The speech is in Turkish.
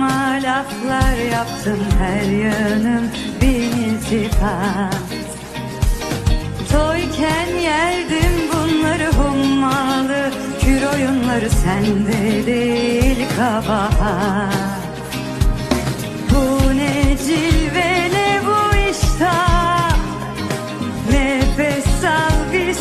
Saçma laflar yaptım her yanım bir iltifat. Toyken yerdim bunları hummalı Kür oyunları sende değil kabahat. Bu ne cilve ne bu iştah Nefes al bir